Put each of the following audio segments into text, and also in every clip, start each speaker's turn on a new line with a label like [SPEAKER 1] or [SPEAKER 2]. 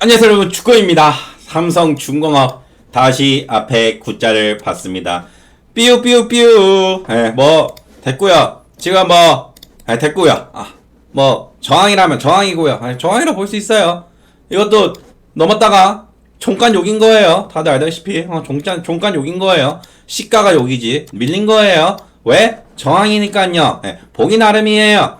[SPEAKER 1] 안녕하세요 여러분. 축구입니다. 삼성 중공업 다시 앞에 구자를 봤습니다. 삐우삐우삐우. 예, 뭐 됐고요. 지금 뭐 예, 됐고요. 아, 뭐 저항이라면 저항이고요. 예, 저항이라 볼 수 있어요. 이것도 넘었다가 종간 욕인 거예요. 다들 알다시피. 어, 종간, 종간 욕인 거예요. 시가가 욕이지 밀린 거예요. 왜? 저항이니까요. 예, 보기 나름이에요.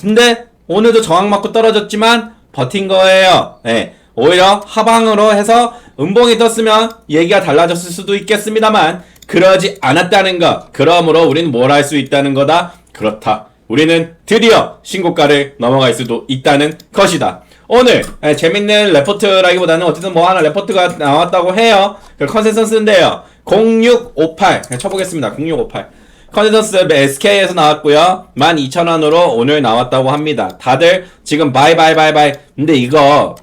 [SPEAKER 1] 근데 오늘도 저항 맞고 떨어졌지만 버틴 거예요. 예. 오히려 하방으로 해서 음봉이 떴으면 얘기가 달라졌을 수도 있겠습니다만 그러지 않았다는 것. 그러므로 우리는 뭘 할 수 있다는 거다. 그렇다. 우리는 드디어 신고가를 넘어갈 수도 있다는 것이다. 오늘 예, 재밌는 레포트라기보다는 어쨌든 뭐 하나 레포트가 나왔다고 해요. 그 컨센서스인데요. 0658 그냥 쳐보겠습니다. 0658 컨센서스 SK에서 나왔고요. 12,000원으로 오늘 나왔다고 합니다. 다들 지금 바이 바이 바이 바이. 근데 이거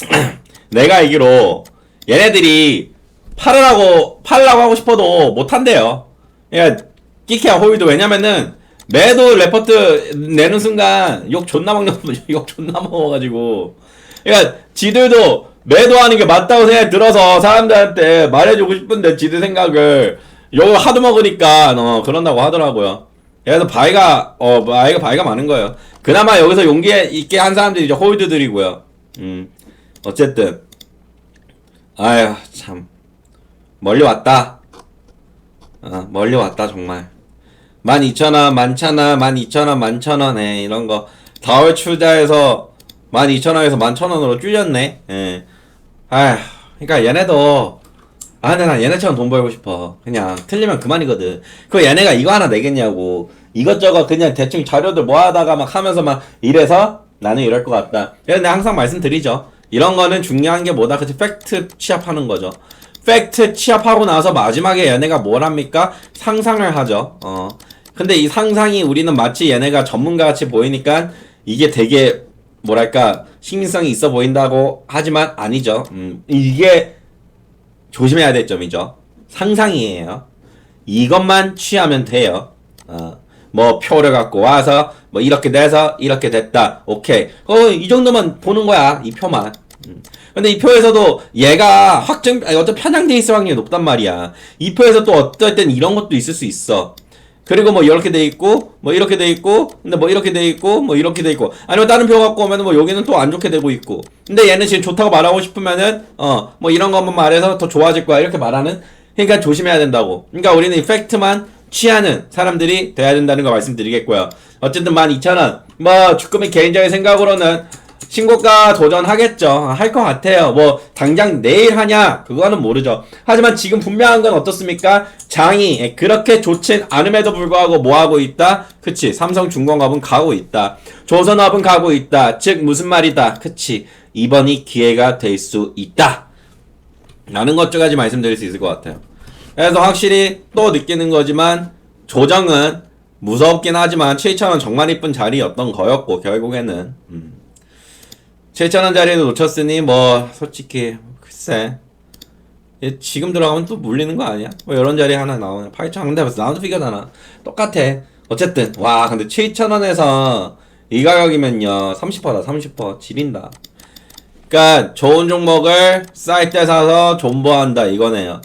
[SPEAKER 1] 내가 알기로 얘네들이 팔으라고 팔라고 하고 싶어도 못 한대요. 그러니까 끼케야 호이도 왜냐면은 매도 레포트 내는 순간 욕 존나 먹는 욕 존나 먹어가지고 그러니까 지들도 매도하는 게 맞다고 생각이 들어서 사람들한테 말해주고 싶은데 지들 생각을 욕을 하도 먹으니까 어 그런다고 하더라고요. 그래서 바이가 어 바이가 바이가 많은 거예요. 그나마 여기서 용기 있게 한 사람들이 이제 홀드들이고요. 음 어쨌든 아휴 참 멀리 왔다. 어, 멀리 왔다 정말. 12,000원, 만천원, 12,000원, 만천원, 에 이런 거. 다월 출자에서 12,000원에서 11,000원으로 줄였네. 예. 아휴, 그니까 얘네도, 아, 근데 난 얘네처럼 돈 벌고 싶어. 그냥, 틀리면 그만이거든. 그 얘네가 이거 하나 내겠냐고. 이것저것 그냥 대충 자료들 모아다가 막 하면서 막 이래서 나는 이럴 것 같다. 근데 항상 말씀드리죠. 이런 거는 중요한 게 뭐다? 그치, 팩트 취합하는 거죠. 팩트 취합하고 나서 마지막에 얘네가 뭘 합니까? 상상을 하죠. 어. 근데 이 상상이 우리는 마치 얘네가 전문가 같이 보이니까 이게 되게 뭐랄까 신빙성이 있어 보인다고 하지만 아니죠. 음, 이게 조심해야 될 점이죠. 상상이에요. 이것만 취하면 돼요. 어, 뭐 표를 갖고 와서 뭐 이렇게 돼서 이렇게 됐다. 오케이. 어, 이 정도만 보는 거야. 이 표만. 음. 근데 이 표에서도 얘가 확정, 아니, 어떤 편향돼 있을 확률이 높단 말이야. 이 표에서 또 어떨 땐 이런 것도 있을 수 있어. 그리고 뭐 이렇게 돼 있고, 뭐 이렇게 돼 있고, 근데 뭐 이렇게 돼 있고, 뭐 이렇게 돼 있고, 아니면 다른 표 갖고 오면은 뭐 여기는 또 안 좋게 되고 있고. 근데 얘는 지금 좋다고 말하고 싶으면은, 어, 뭐 이런 것만 말해서 더 좋아질 거야. 이렇게 말하는. 그러니까 조심해야 된다고. 그러니까 우리는 이 팩트만 취하는 사람들이 돼야 된다는 거 말씀드리겠고요. 어쨌든 12,000원. 뭐, 주꾸미 개인적인 생각으로는 신고가 도전하겠죠. 할 것 같아요. 뭐 당장 내일 하냐 그거는 모르죠. 하지만 지금 분명한 건 어떻습니까? 장이 그렇게 좋진 않음에도 불구하고 뭐 하고 있다? 그치 삼성중공업은 가고 있다. 조선업은 가고 있다. 즉 무슨 말이다? 그치 이번이 기회가 될 수 있다. 라는 것까지 말씀드릴 수 있을 것 같아요. 그래서 확실히 또 느끼는 거지만 조정은 무섭긴 하지만 7천원 정말 이쁜 자리였던 거였고 결국에는. 음. 7천원짜리도 놓쳤으니 뭐 솔직히 글쎄. 얘 지금 들어가면 또 물리는 거 아니야? 뭐 이런 자리 하나 나오네. 8천원 근데 벌써 라운드 피겨잖아 똑같아. 어쨌든. 와 근데 7천원에서 이 가격이면요. 30%다 30% 지린다. 그니까 좋은 종목을 쌀 때 사서 존버한다 이거네요.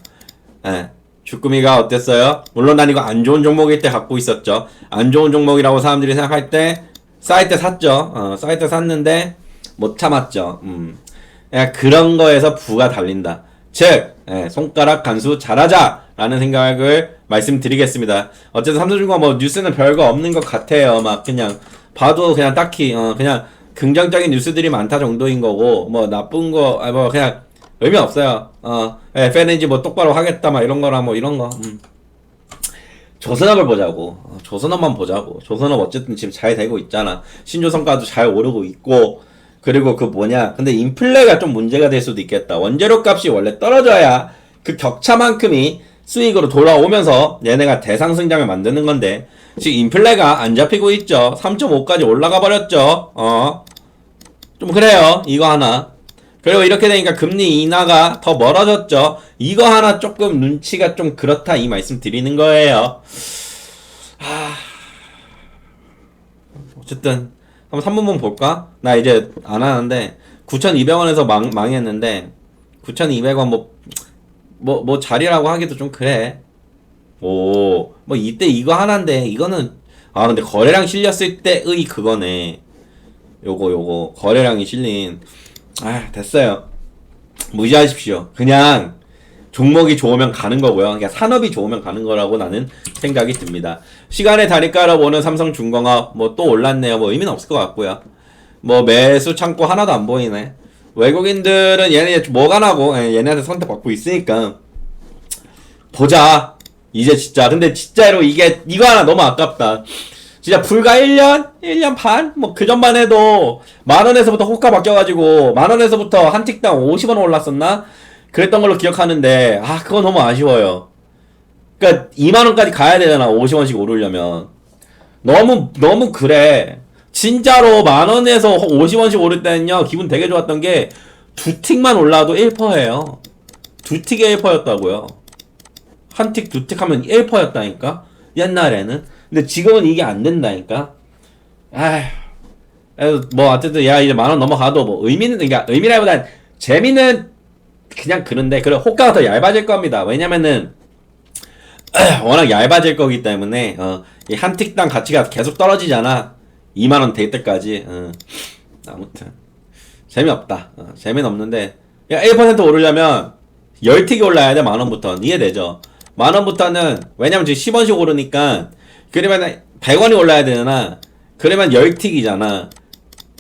[SPEAKER 1] 예. 주꾸미가 어땠어요? 물론 난 이거 안 좋은 종목일 때 갖고 있었죠 안 좋은 종목이라고 사람들이 생각할 때쌀때 샀죠 어, 쌀때 샀는데 못 참았죠. 음. 야, 그런 거에서 부가 달린다. 즉, 예, 손가락 간수 잘하자 라는 생각을 말씀드리겠습니다. 어쨌든 삼성중공 뭐 뉴스는 별거 없는 것 같아요. 막 그냥 봐도 그냥 딱히 어, 그냥 긍정적인 뉴스들이 많다 정도인 거고 뭐 나쁜 거 아, 뭐 그냥 의미 없어요. 어, 예, FNG 뭐 똑바로 하겠다 막 이런 거랑 뭐 이런 거. 음. 조선업을 보자고. 어, 조선업만 보자고. 조선업 어쨌든 지금 잘 되고 있잖아. 신조성과도 잘 오르고 있고. 그리고 그 뭐냐. 근데 인플레가 좀 문제가 될 수도 있겠다. 원재료 값이 원래 떨어져야 그 격차만큼이 수익으로 돌아오면서 얘네가 대상승장을 만드는 건데 지금 인플레가 안 잡히고 있죠. 3.5까지 올라가 버렸죠. 어. 좀 그래요. 이거 하나. 그리고 이렇게 되니까 금리 인하가 더 멀어졌죠. 이거 하나 조금 눈치가 좀 그렇다 이 말씀 드리는 거예요. 하... 어쨌든 한번 3분봉 볼까? 나 이제 안 하는데 9,200원에서 망, 망했는데 9,200원 뭐, 뭐, 뭐 자리라고 하기도 좀 그래. 오, 뭐 이때 이거 하나인데 이거는 아 근데 거래량 실렸을 때의 그거네. 요거 요거 거래량이 실린 아 됐어요. 무시하십시오. 그냥 종목이 좋으면 가는 거고요. 그러니까 산업이 좋으면 가는 거라고 나는 생각이 듭니다. 시간의 다리가로 보는 삼성중공업 뭐 또 올랐네요. 뭐 의미는 없을 것 같고요. 뭐 매수 창고 하나도 안 보이네. 외국인들은 얘네 뭐가 나고 예, 얘네한테 선택받고 있으니까 보자. 이제 진짜 근데 진짜로 이게 이거 하나 너무 아깝다. 진짜 불과 1년? 1년 반? 뭐 그 전만 해도 만 원에서부터 호가 바뀌어가지고 만 원에서부터 한 틱당 50원 올랐었나? 그랬던 걸로 기억하는데 아 그거 너무 아쉬워요. 그러니까 2만 원까지 가야 되잖아 50원씩 오르려면 너무 너무 그래. 진짜로 만 원에서 50원씩 오를 때는요 기분 되게 좋았던 게 두 틱만 올라도 1%예요. 두 틱에 1%였다고요. 한 틱, 두 틱 하면 1%였다니까? 옛날에는. 근데 지금은 이게 안 된다니까? 아휴. 뭐, 어쨌든, 야, 이제 만 원 넘어가도 뭐, 의미는, 그러니까, 의미라기보단, 재미는 그냥 그런데, 그래, 호가가 더 얇아질 겁니다. 왜냐면은, 워낙 얇아질 거기 때문에, 어, 이한 틱당 가치가 계속 떨어지잖아. 2만 원 될 때까지. 어. 아무튼. 재미없다. 어, 재미는 없는데, 야, 1% 오르려면, 10틱이 올라야 돼, 만원부터. 이해되죠? 만원부터는, 왜냐면 지금 10원씩 오르니까, 그러면 100원이 올라야 되잖아. 그러면 10틱이잖아.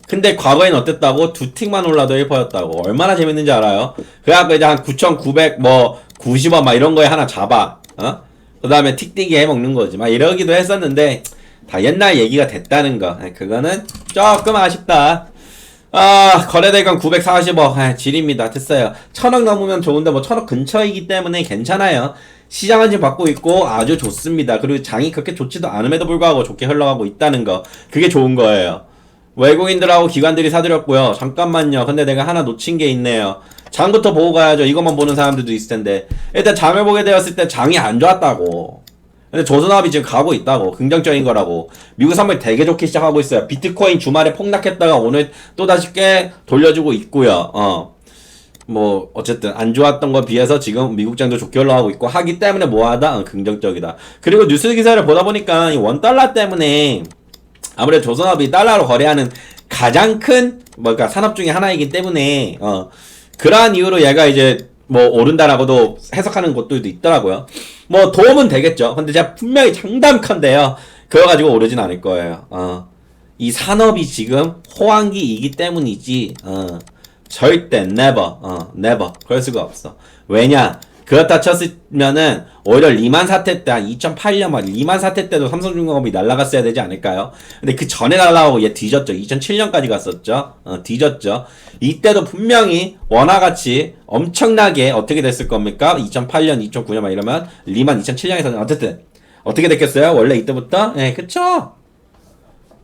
[SPEAKER 1] 근데 과거엔 어땠다고? 두 틱만 올라도 1%였다고. 얼마나 재밌는지 알아요? 그래갖고 이제 한 9,900, 뭐, 90원 막 이런 거에 하나 잡아. 어? 그 다음에 틱틱이 해 먹는 거지. 막 이러기도 했었는데, 다 옛날 얘기가 됐다는 거. 예, 그거는 조금 아쉽다. 아, 거래대금 940억. 아, 질입니다. 됐어요. 천억 넘으면 좋은데 뭐 천억 근처이기 때문에 괜찮아요. 시장은 지금 받고 있고 아주 좋습니다. 그리고 장이 그렇게 좋지도 않음에도 불구하고 좋게 흘러가고 있다는 거. 그게 좋은 거예요. 외국인들하고 기관들이 사들였고요. 잠깐만요. 근데 내가 하나 놓친 게 있네요. 장부터 보고 가야죠. 이것만 보는 사람들도 있을 텐데. 일단 장을 보게 되었을 때 장이 안 좋았다고. 근데 조선업이 지금 가고 있다고. 긍정적인 거라고. 미국 선물 되게 좋게 시작하고 있어요. 비트코인 주말에 폭락했다가 오늘 또다시 꽤 돌려주고 있고요. 어. 뭐 어쨌든 안 좋았던 거 비해서 지금 미국장도 좋게 올라가고 있고 하기 때문에 뭐하다 어, 긍정적이다. 그리고 뉴스 기사를 보다 보니까 이원 달러 때문에 아무래도 조선업이 달러로 거래하는 가장 큰 뭐가 산업 중에 하나이기 때문에 어 그러한 이유로 얘가 이제 뭐 오른다라고도 해석하는 곳들도 있더라고요. 뭐 도움은 되겠죠. 근데 제가 분명히 장담컨대요. 그거 가지고 오르진 않을 거예요. 어. 이 산업이 지금 호황기이기 때문이지. 어. 절대 never. 어, never. 그럴 수가 없어. 왜냐? 그렇다 쳤으면은 오히려 리만 사태 때 한 2008년 막 리만 사태 때도 삼성중공업이 날라갔어야 되지 않을까요? 근데 그 전에 날라가고 얘 뒤졌죠. 2007년까지 갔었죠. 어, 뒤졌죠. 이때도 분명히 원화같이 엄청나게 어떻게 됐을 겁니까? 2008년, 2009년 막 이러면 리만 2007년에서는 어쨌든 어떻게 됐겠어요? 원래 이때부터? 예, 그쵸?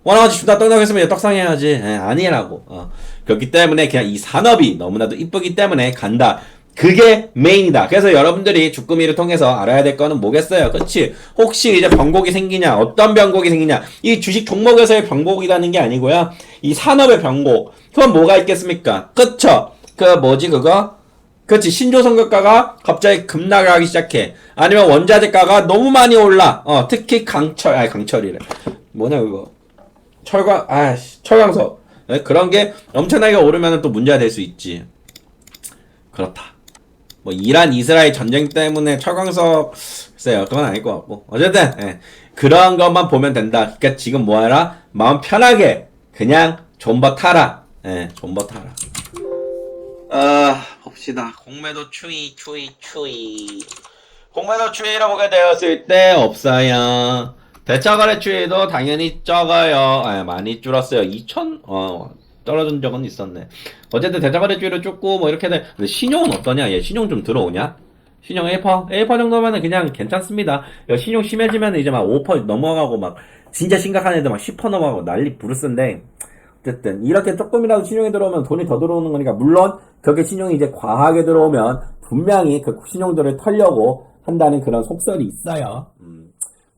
[SPEAKER 1] 원화가치 주다 떡나겠으면 떡상해야지. 예, 아니라고. 어. 그렇기 때문에 그냥 이 산업이 너무나도 이쁘기 때문에 간다. 그게 메인이다. 그래서 여러분들이 주꾸미를 통해서 알아야 될 거는 뭐겠어요? 그치? 혹시 이제 변곡이 생기냐? 어떤 변곡이 생기냐? 이 주식 종목에서의 변곡이라는 게 아니고요. 이 산업의 변곡. 그건 뭐가 있겠습니까? 그쵸? 그 뭐지 그거? 그렇지 신조선급가가 갑자기 급락을 하기 시작해 아니면 원자재가가 너무 많이 올라 어 특히 강철 아니 강철이래 뭐냐 그거 철강 아씨 철강석 네, 그런 게 엄청나게 오르면 또 문제가 될 수 있지. 그렇다. 뭐 이란 이스라엘 전쟁 때문에 철강석 글쎄요 그건 아닐 것 같고. 어쨌든 예, 그런 것만 보면 된다. 그러니까 지금 뭐하라? 마음 편하게 그냥 존버 타라. 예 존버 타라. 아 봅시다. 공매도 추이 추이 추이. 공매도 추이를 보게 되었을 때 없어요 대차거래 추이도 당연히 적어요. 아, 많이 줄었어요. 2천 어 떨어진 적은 있었네. 어쨌든 대차거래 추이를 쫓고 뭐 이렇게 돼. 근데 신용은 어떠냐? 얘 신용 좀 들어오냐? 신용 1%? 1% 정도면은 그냥 괜찮습니다. 야, 신용 심해지면 이제 막 5% 넘어가고 막 진짜 심각한 애들 막 10% 넘어가고 난리 부르스인데. 어쨌든 이렇게 조금이라도 신용이 들어오면 돈이 더 들어오는 거니까 물론 그렇게 신용이 이제 과하게 들어오면 분명히 그 신용들을 털려고 한다는 그런 속설이 있어요.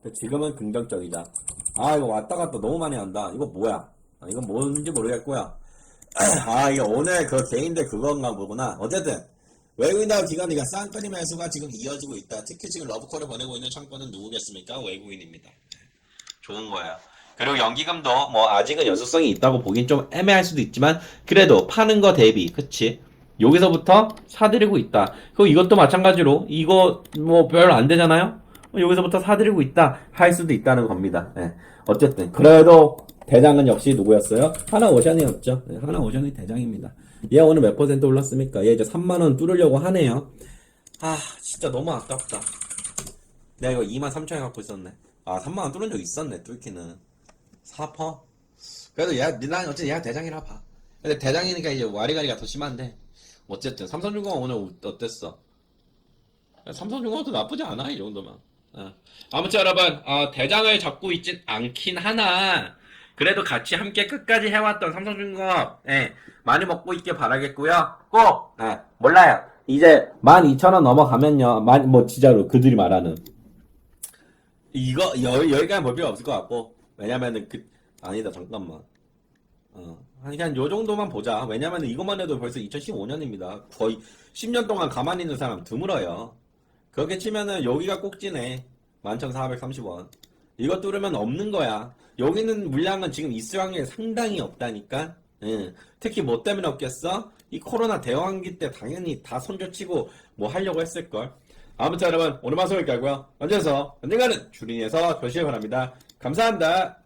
[SPEAKER 1] 지금은 긍정적이다. 아 이거 왔다 갔다 너무 많이 한다. 이거 뭐야? 아, 이건 뭔지 모르겠고요. 아, 이게 오늘 그 개인들 그건가 보구나. 어쨌든, 외국인하고 기관이가 쌍끌이 매수가 지금 이어지고 있다. 특히 지금 러브콜을 보내고 있는 창권은 누구겠습니까? 외국인입니다. 좋은 거예요. 그리고 연기금도 뭐 아직은 연속성이 있다고 보긴 좀 애매할 수도 있지만 그래도 파는 거 대비 그치 여기서부터 사들이고 있다 그리고 이것도 마찬가지로 이거 뭐 별로 안 되잖아요 여기서부터 사들이고 있다 할 수도 있다는 겁니다 예. 어쨌든 그래도 대장은 역시 누구였어요? 하나 오션이었죠 예, 하나 오션이 대장입니다 얘 오늘 몇 퍼센트 올랐습니까? 얘 이제 3만 원 뚫으려고 하네요 아 진짜 너무 아깝다 내가 이거 2만 3천에 갖고 있었네. 아, 3만 원 뚫은 적 있었네, 뚫기는. 4퍼? 그래도 얘, 난 어쨌든 얘가 대장이라 봐. 근데 대장이니까 이제 와리가리가 더 심한데. 어쨌든, 삼성중공업 오늘 어땠어? 삼성중공업도 나쁘지 않아, 이 정도면. 어. 아무튼 여러분, 어, 대장을 잡고 있진 않긴 하나, 그래도 같이 함께 끝까지 해왔던 삼성중공업, 예, 많이 먹고 있길 바라겠고요. 꼭, 예, 몰라요. 이제 12,000원 넘어가면요, 많이, 뭐, 진짜로 그들이 말하는. 이거 여, 여기까지 볼 필요 없을 것 같고 왜냐면은 그 아니다 잠깐만 어 그냥 요 정도만 보자 왜냐면은 이것만 해도 벌써 2015년입니다 거의 10년 동안 가만히 있는 사람 드물어요 그렇게 치면은 여기가 꼭지네. 11,430원. 이거 뚫으면 없는 거야. 여기는 물량은 지금 있을 확률이 상당히 없다니까. 예. 특히 뭐 때문에 없겠어? 이 코로나 대응하기 때 당연히 다 손절치고 뭐 하려고 했을걸. 아무튼 여러분 오늘 방송 여기까지고요. 언제서 언젠가는 주린이에서 벼시길 바랍니다. 감사합니다